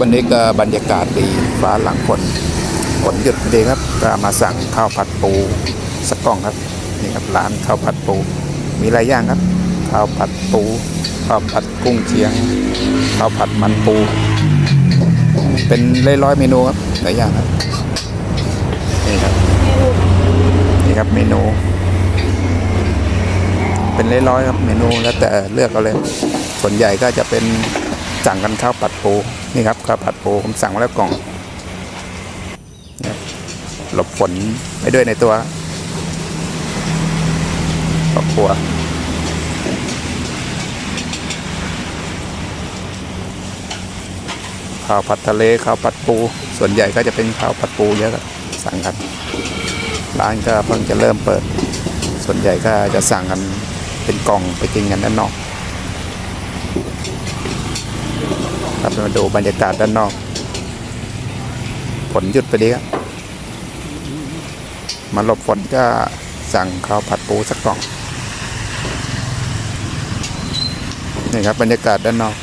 วันนี้ก็บรรยากาศดีฟ้าหลังฝนฝนหยุดดีครับก็มาสั่งข้าวผัดปูสักกล่องครับนี่ครับร้านข้าวผัดปู มีหลายอย่างครับ ข้าวผัดปูข้าวผัดกุ้งเชียงข้าวผัดมันปู เป็นร้อยๆเมนูครับหลายอย่างครับนี่ครับนี่ครับเมนู เป็นร้อยๆครับเมนูแล้วแต่เลือกเอาเลยส่วนใหญ่ก็จะเป็นสั่งกันข้าวผัดปู นี่ครับข้าวผัดปูผมสั่งมาแล้วกล่องหลบฝนไปด้วยในตัวครอบครัวข้าวผัดทะเลข้าวผัดปู ส่วนใหญ่ก็จะเป็นข้าวผัดปูเยอะครับสั่งกันร้านก็เพิ่งจะเริ่มเปิด ส่วนใหญ่ก็จะสั่งกันเป็นกล่องไปกินกันด้านนอก ครับมาดูบรรยากาศด้านนอก ฝนหยุดไปดีครับมาหลบฝนก็สั่งข้าวผัดปูสักกล่องนี่ครับบรรยากาศด้านนอก